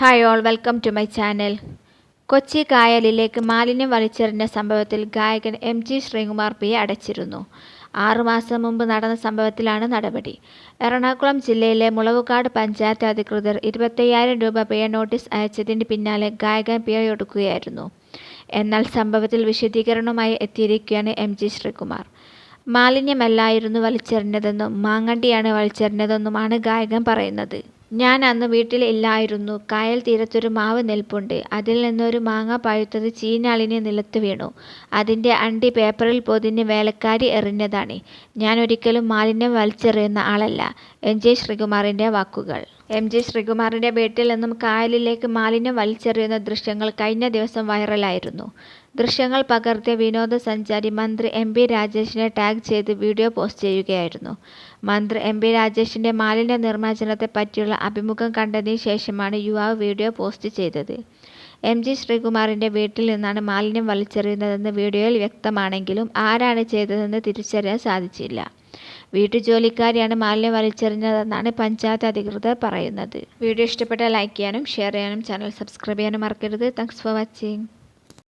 Hi all welcome to my channel Kochi കായലിലേക്ക് മാലിന്യം വലിച്ചെറിഞ്ഞ സംഭവത്തിൽ ഗായകൻ എം ജി ശ്രീകുമാർ പി അടച്ചിരുന്നു. ആറുമാസം മുമ്പ് നടന്ന സംഭവത്തിലാണ് നടപടി. എറണാകുളം ജില്ലയിലെ മുളവുകാട് പഞ്ചായത്ത് അധികൃതർ ഇരുപത്തയ്യായിരം രൂപ പിഴ നോട്ടീസ് അയച്ചതിന് പിന്നാലെ ഗായകൻ പിഴയൊടുക്കുകയായിരുന്നു എന്നാൽ സംഭവത്തിൽ വിശദീകരണവുമായി എത്തിയിരിക്കുകയാണ് എം ജി ശ്രീകുമാർ. മാലിന്യമല്ലായിരുന്നു വലിച്ചെറിഞ്ഞതെന്നും മാങ്ങണ്ടിയാണ് വലിച്ചെറിഞ്ഞതെന്നുമാണ് ഗായകൻ പറയുന്നത്. ഞാൻ അന്ന് വീട്ടിൽ ഇല്ലായിരുന്നു. കായൽ തീരത്തൊരു മാവ് നിൽപ്പുണ്ട്. അതിൽ നിന്നൊരു മാങ്ങ പഴുത്തത് ചീഞ്ഞളിഞ്ഞ് നിലത്ത് വീണു. അതിന്റെ അണ്ടി പേപ്പറിൽ പൊതിഞ്ഞ് വേലക്കാരി എറിഞ്ഞതാണ്. ഞാൻ ഒരിക്കലും മാലിന്യം വലിച്ചെറിയുന്ന ആളല്ല. എം ജെ ശ്രീകുമാറിന്റെ വാക്കുകൾ. എം ജെ ശ്രീകുമാറിന്റെ വീട്ടിൽ നിന്നും കായലിലേക്ക് മാലിന്യം വലിച്ചെറിയുന്ന ദൃശ്യങ്ങൾ കഴിഞ്ഞ ദിവസം വൈറലായിരുന്നു. ദൃശ്യങ്ങൾ പകർത്തിയ വിനോദസഞ്ചാരി മന്ത്രി എം പി രാജേഷിനെ ടാഗ് ചെയ്ത് വീഡിയോ പോസ്റ്റ് ചെയ്യുകയായിരുന്നു. മന്ത്രി എം പി രാജേഷിന്റെ മാലിന്യ നിർമ്മാർജനത്തെ പറ്റിയുള്ള അഭിമുഖം കണ്ടതിന് ശേഷമാണ് യുവാവ് വീഡിയോ പോസ്റ്റ് ചെയ്തത്. എം ജി ശ്രീകുമാറിന്റെ വീട്ടിൽ നിന്നാണ് മാലിന്യം വലിച്ചെറിയുന്നതെന്ന് വീഡിയോയിൽ വ്യക്തമാണെങ്കിലും ആരാണ് ചെയ്തതെന്ന് തിരിച്ചറിയാൻ സാധിച്ചില്ല. വീട്ടുജോലിക്കാരിയാണ് മാലിന്യം വലിച്ചെറിഞ്ഞതെന്നാണ് പഞ്ചായത്ത് അധികൃതർ പറയുന്നത്. വീഡിയോ ഇഷ്ടപ്പെട്ടാൽ ലൈക്ക് ചെയ്യാനും ഷെയർ ചെയ്യാനും ചാനൽ സബ്സ്ക്രൈബ് ചെയ്യാനും മറക്കരുത്. Thanks for watching